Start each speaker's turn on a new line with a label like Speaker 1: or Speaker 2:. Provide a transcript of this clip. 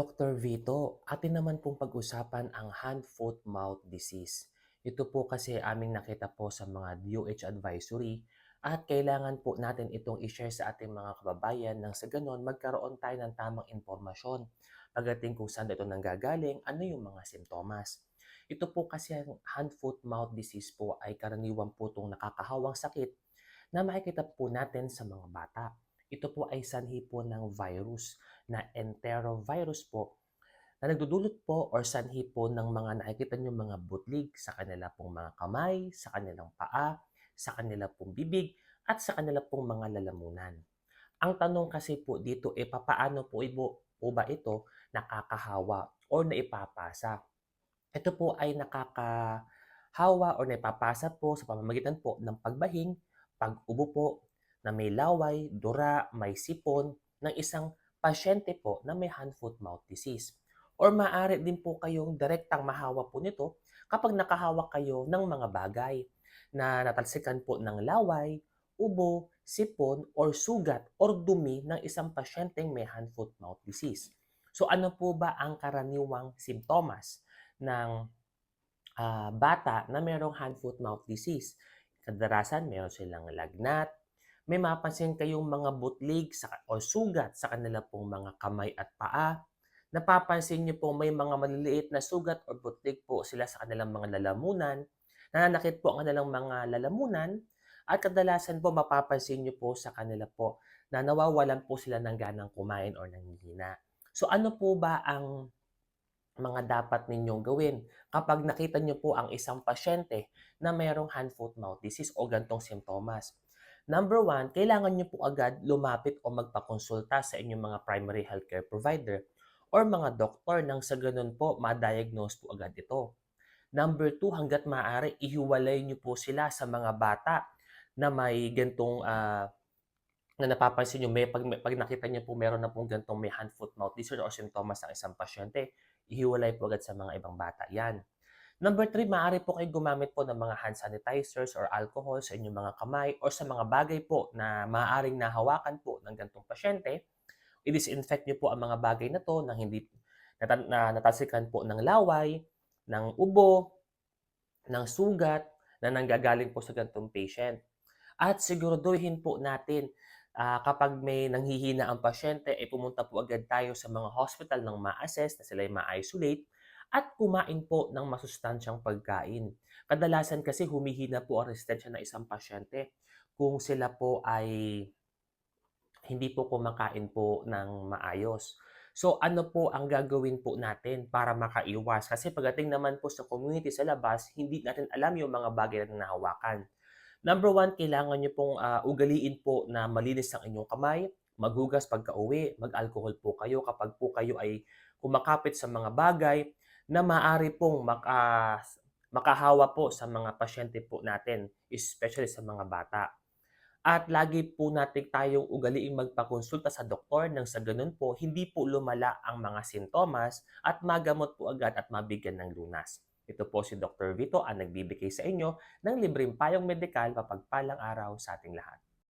Speaker 1: Dr. Vito, atin naman pong pag-usapan ang hand-foot-mouth disease. Ito po kasi aming nakita po sa mga DOH advisory at kailangan po natin itong i-share sa ating mga kababayan nang sa ganon magkaroon tayo ng tamang impormasyon pagdating kung saan ito nanggagaling, ano yung mga simptomas. Ito po kasi ang hand-foot-mouth disease po ay karaniwan po itong nakakahawang sakit na makikita po natin sa mga bata. Ito po ay sanhi po ng virus na enterovirus po na nagdudulot po or sanhi po ng mga nakikita nyo mga butlig sa kanila pong mga kamay, sa kanilang paa, sa kanila pong bibig, at sa kanila pong mga lalamunan. Ang tanong kasi po dito, e papaano po, ibo, po ba ito nakakahawa or naipapasa? Ito po ay nakakahawa or naipapasa po sa pamamagitan po ng pagbahing, pag-ubo po, na may laway, dura, may sipon ng isang pasyente po na may hand-foot-mouth disease. Or maaari din po kayong direktang mahawa po nito kapag nakahawak kayo ng mga bagay na natalsikan po ng laway, ubo, sipon, or sugat or dumi ng isang pasyenteng may hand-foot-mouth disease. So ano po ba ang karaniwang simptomas ng ah, bata na mayroong hand-foot-mouth disease? Kadalasan meron silang lagnat, may mapansin kayong mga butlig sa, o sugat sa kanila pong mga kamay at paa. Napapansin niyo po may mga maliliit na sugat o butlig po sila sa kanilang mga lalamunan. Nananakit po ang kanilang mga lalamunan at kadalasan po mapapansin niyo po sa kanila po na nawawalan po sila ng ganang kumain or nanghihina. So ano po ba ang mga dapat ninyong gawin kapag nakita niyo po ang isang pasyente na mayroong hand-foot-mouth disease o gantong simptomas? Number one, kailangan nyo po agad lumapit o magpakonsulta sa inyong mga primary healthcare provider or mga doktor nang sa ganun po ma-diagnose po agad ito. Number two, hanggat maaari, ihiwalay nyo po sila sa mga bata na may gantong ah, na napapansin nyo, may, pag, pag nakita nyo po meron na pong gantong may hand-foot-mouth disorder o simptomas ng isang pasyente, ihiwalay po agad sa mga ibang bata yan. Number three, maaari po kayo gumamit po ng mga hand sanitizers or alcohol sa inyong mga kamay or sa mga bagay po na maaaring nahawakan po ng gantong pasyente. I-disinfect nyo po ang mga bagay na to nang hindi nata- na natasikan po ng laway, ng ubo, ng sugat na nanggagaling po sa gantong patient. At siguraduhin po natin ah, kapag may nanghihina ang pasyente, ay pumunta po agad tayo sa mga hospital ng ma-assess na sila ay ma-isolate at kumain po ng masustansyang pagkain. Kadalasan kasi humihina po ang resistensya ng isang pasyente kung sila po ay hindi po kumakain po ng maayos. So ano po ang gagawin po natin para makaiwas? Kasi pagdating naman po sa community sa labas, hindi natin alam yung mga bagay na nahawakan. Number one, kailangan nyo pong ah, ugaliin po na malinis ang inyong kamay, maghugas pagka-uwi, mag-alcohol po kayo kapag po kayo ay kumakapit sa mga bagay na maaari pong maka, makahawa po sa mga pasyente po natin, especially sa mga bata. At lagi po natin tayong ugaliing magpakonsulta sa doktor nang sa ganun po, hindi po lumala ang mga sintomas at magamot po agad at mabigyan ng lunas. Ito po si Dr. Vito ang nagbibigay sa inyo ng libreng payong medikal papagpalang araw sa ating lahat.